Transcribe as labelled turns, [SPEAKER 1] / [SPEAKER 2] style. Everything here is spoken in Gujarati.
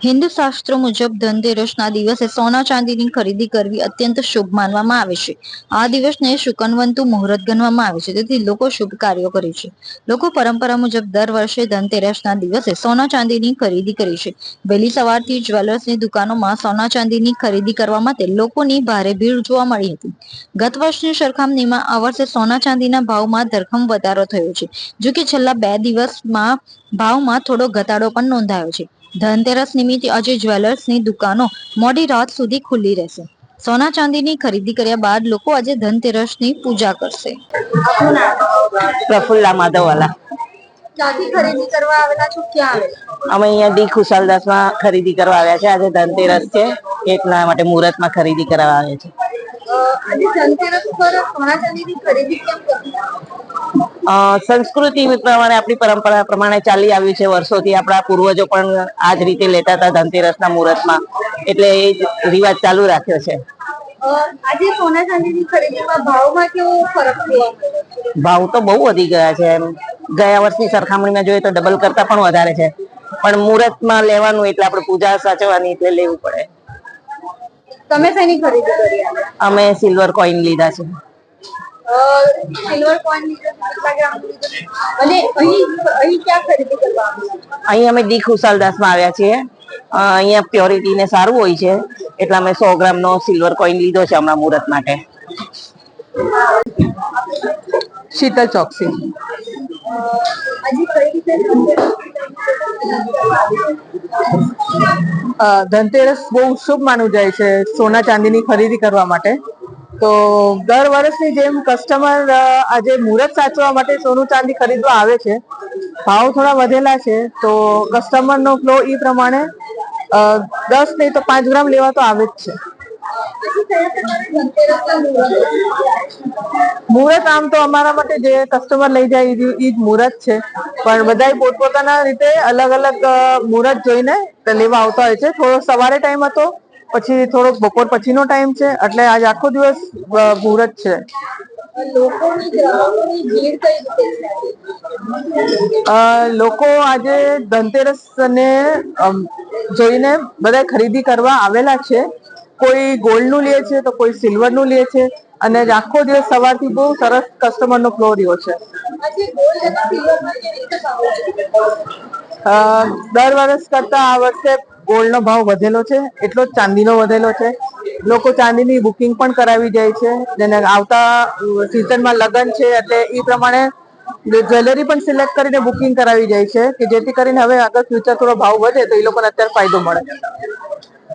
[SPEAKER 1] હિન્દુ શાસ્ત્રો મુજબ ધનતેરસના દિવસે સોના ચાંદીની ખરીદી કરવી અત્યંત શુભ માનવામાં આવે છે. આ દિવસને શુકનવંતુ મુહૂર્ત ગણવામાં આવે છે. તેથી લોકો શુભ કાર્યો કરે છે. લોકો પરંપરા મુજબ દર વર્ષે ધનતેરસના દિવસે સોના ચાંદીની ખરીદી કરે છે. વહેલી સવારથી જ્વેલર્સની દુકાનોમાં સોના ચાંદીની ખરીદી કરવા માટે લોકોની ભારે ભીડ જોવા મળી હતી. ગત વર્ષની સરખામણીમાં આ વર્ષે સોના ચાંદીના ભાવમાં ધરખમ વધારો થયો છે જો કે છેલ્લા બે દિવસમાં ભાવમાં થોડો ઘટાડો પણ નોંધાયો છે. ધનતેરસ નિમિત્તે આજે જ્વેલર્સની દુકાનો મોડી રાત સુધી ખુલ્લી રહેશે. સોના ચાંદીની ખરીદી કર્યા બાદ લોકો આજે ધનતેરસની પૂજા કરશે.
[SPEAKER 2] પ્રફુલ્લા માધવવાલા.
[SPEAKER 1] ક્યાંથી ખરીદી કરવા આવેલા છો? ક્યાં આવેલા?
[SPEAKER 2] અમે અહીંયા ડી ખુશાલદાસમાં ખરીદી કરવા આવ્યા છે. આજે ધનતેરસ છે. એટલા માટે મુહૂર્તમાં ખરીદી કરવા આવ્યા છે.
[SPEAKER 1] ધનતેરસ પર સોના ચાંદીની ખરીદી કેમ કરવી
[SPEAKER 2] અ, સંસ્કૃતિ પ્રમાણે આપણી પરંપરા પ્રમાણે ચાલી આવ્યું છે. વર્ષોથી આપણા પૂર્વજો પણ આ જ રીતે લેતા હતા ધનતેરસના મુહૂર્તમાં. એટલે એ જ રિવાજ ચાલુ રાખ્યો છે.
[SPEAKER 1] આજે સોના ચાંદીની ખરીદીમાં ભાવમાં કેવો ફરક જોવા
[SPEAKER 2] ભાવ તો બહુ વધી ગયા છે. એમ ગયા વર્ષની સરખામણીમાં જોઈએ તો ડબલ કરતા પણ વધારે છે. પણ મુહૂર્તમાં લેવાનું એટલે આપણે પૂજા સાચવવાની એટલે લેવું પડે.
[SPEAKER 1] તમે શેની ખરીદી કરી
[SPEAKER 2] અમે સિલ્વર કોઈન લીધા છે.
[SPEAKER 1] સિલ્વર કોઈન કેટલા ગ્રામ અને અહીં અહીં ક્યાં ખરીદી કરવા
[SPEAKER 2] અહીં અમે ડી ખુશાલદાસમાં આવ્યા છીએ. અહીંયા પ્યોરિટી ને સારું હોય છે. એટલે અમે સો ગ્રામ નો સિલ્વર કોઈન લીધો છે હમણાં મુહૂર્ત માટે.
[SPEAKER 3] શીતલ ચોકસી. ધનતેરસ બહુ શુભ માનું જાય છે સોના ચાંદીની ખરીદી કરવા માટે. તો દર વર્ષની જેમ કસ્ટમર આજે મુહૂર્ત સાચવા માટે સોનું ચાંદી ખરીદવા આવે છે. ભાવ થોડા વધેલા છે, તો કસ્ટમરનો ફ્લો એ પ્રમાણે દસ નહીં તો પાંચ ગ્રામ લેવા તો આવે જ છે. મુહૂર્ત આમ તો અમારા માટે જે કસ્ટમર લઈ જાય એ જ મુહૂર્ત છે. પણ બધા પોતપોતાના રીતે અલગ અલગ મુહૂર્ત જોઈને લેવા આવતા હોય છે. થોડો સવારે ટાઈમ હતો પછી થોડોક બપોર પછીનો ટાઈમ છે, એટલે આજ આખો દિવસ મુહૂર્ત છે. લોકો આજે ધનતેરસ ને જોઈને બધા ખરીદી કરવા આવેલા છે. કોઈ ગોલ્ડનું લે છે તો કોઈ સિલ્વરનું લે છે. અને આખો દિવસ સવારથી બહુ સરસ કસ્ટમર નો ફ્લો રહ્યો છે. દર વર્ષ કરતા આ વર્ષે ગોલ્ડ નો ભાવ વધેલો છે, એટલો જ ચાંદીનો વધેલો છે. લોકો ચાંદીની બુકિંગ પણ કરાવી જાય છે, જેને આવતા સિઝનમાં લગ્ન છે, એટલે એ પ્રમાણે જ્વેલરી પણ સિલેક્ટ કરીને બુકિંગ કરાવી જાય છે, કે જેથી કરીને હવે આગળ ફ્યુચર થોડો ભાવ વધે, તો એ લોકોને અત્યારે ફાયદો મળે.